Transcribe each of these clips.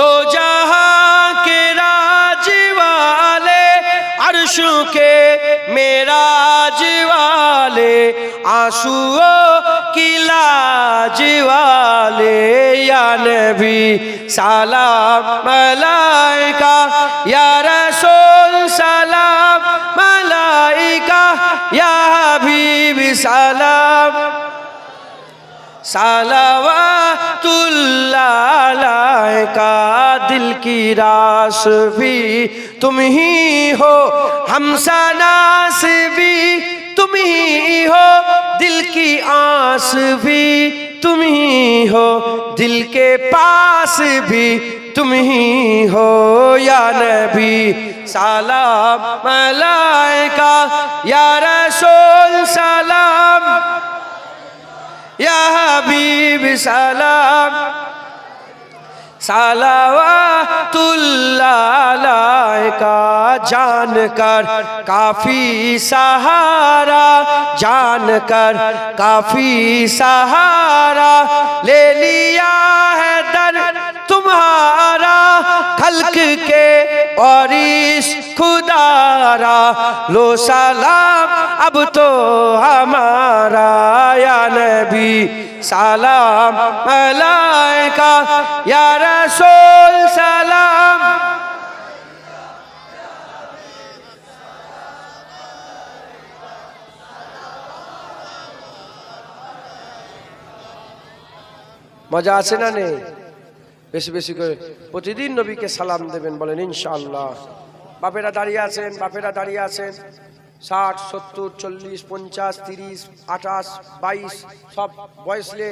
دو جہاں کے راج والے، عرش کے میراج والے آنسو کی لاج والے، یا نبی، سلام ملائکہ، یا رسول، سلام ملائکہ، یا حبیب، سلام سلام رحمت اللہ کا دل کی راس بھی تم ہی ہو ہم ناس بھی تم ہی ہو، دل کی آس بھی تم ہی ہو، دل کے پاس بھی تم ہی ہو، یا نبی سلام ملائکہ یا رسول سلام سلام. سلوات اللہ علیہ کا جان کر کافی سہارا، جان کر کافی سہارا، لے لیا ہے در تمہارا خلق کے اور اس خدا را لو سلام، اب تو ہمارا নবী সালাম আলাইকা, ইয়া রাসূল সালাম। মজা আছে না নেই? বেশি বেশি করে প্রতিদিন নবীকে সালাম দেবেন বলেন, ইনশাআল্লাহ। বাপেরা দাঁড়িয়ে আছেন, বাপেরা দাঁড়িয়ে আছেন। ষাট, সত্তর, চল্লিশ, পঞ্চাশ, তিরিশ, আঠাশ, বাইশ, সব বয়সলে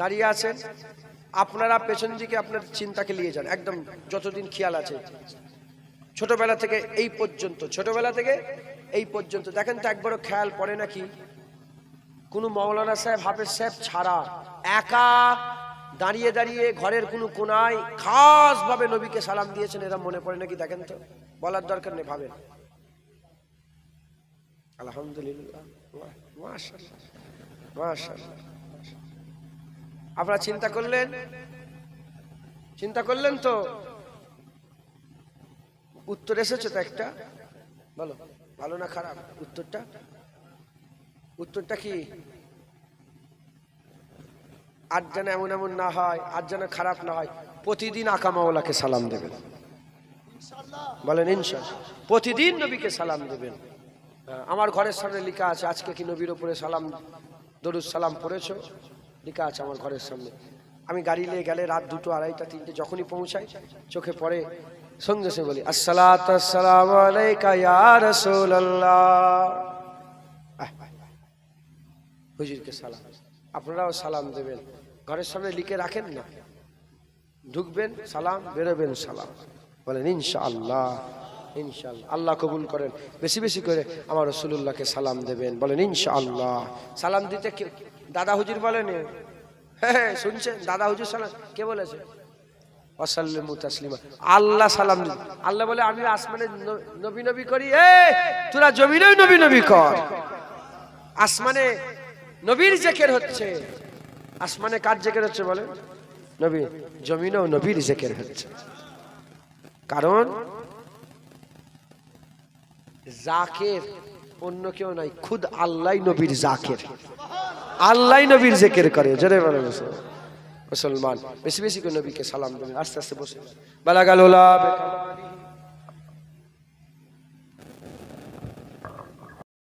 দাঁড়িয়ে আছেন। আপনারা পেছন দিকে আপনার চিন্তাকে নিয়ে যান, একদম যতদিন খেয়াল আছে। ছোটবেলা থেকে এই পর্যন্ত, ছোটবেলা থেকে এই পর্যন্ত। দেখেন তো একবারও খেয়াল পড়ে নাকি? কোনো মৌলানা সাহেব, হাফেজ সাহেব ছাড়া একা দাঁড়িয়ে দাঁড়িয়ে ঘরের কোনো কোনায় খাস ভাবে নবীকে সালাম দিয়েছেন এরা মনে পড়ে নাকি দেখেন তো? বলার দরকার নেই, ভাবেন। আলহামদুলিল্লাহ। আপনারা চিন্তা করলেন? চিন্তা করলেন তো? উত্তর এসেছে তো একটা? বলো, ভালো না খারাপ? উত্তরটা? উত্তরটা কি? আর যেন এমন এমন না হয় আর যেন খারাপ না হয়, প্রতিদিন আকামাওয়ালাকে সালাম দেবেন। বলেন ইনশাল প্রতিদিন নবীকে সালাম দেবেন। আমার ঘরের সামনে লেখা আছে, আজকে কি নবীর উপরে সালাম, দরুদ সালাম পড়েছো? লেখা আছে আমার ঘরের সামনে। আমি গাড়ি নিয়ে গেলে রাত দুটো, আড়াইটা, তিনটে যখনই পৌঁছাই, চোখে পড়ে, সঙ্গে সঙ্গে বলি আসসালাম হুজুরকে সালাম। আপনারাও সালাম দেবেন। ঘরের সামনে লিখে রাখেন না। ঢুকবেন, সালাম, বেরোবেন, সালাম। বলেন, ইনশাআল্লাহ। ইনশাআল্লাহ। আল্লাহ কবুল করেন। বেশি বেশি করে আমার রসুল্লাহকে সালাম দেবেন। বলেন ইনশাআল্লাহ। সালাম দিতে দাদা হুজুর বলেন? হ্যাঁ হ্যাঁ, শুনছেন? দাদা হুজুর সালাম কে বলেছে? অসাল্লিমু তাসলিমা। আল্লাহ সালাম আল্লাহ বলে আমি আসমানে নবী নবী করি। এ তোরা জমিনেও নবী নবী কর। আসমানে নবীর জেকের হচ্ছে। আসমানে কার জেকের হচ্ছে বলে নবী জমিনেও নবীর জেকের হচ্ছে। কারণ জাকের, অন্য কেউ নাই, খুদ আল্লাহ নবীর জাকের। আল্লাহ নবীর জেকের করে, জোরে। মুসলমান। বেশি বেশি করে নবীকে সালাম দেবেন, আস্তে আস্তে বসে। বেলা গেল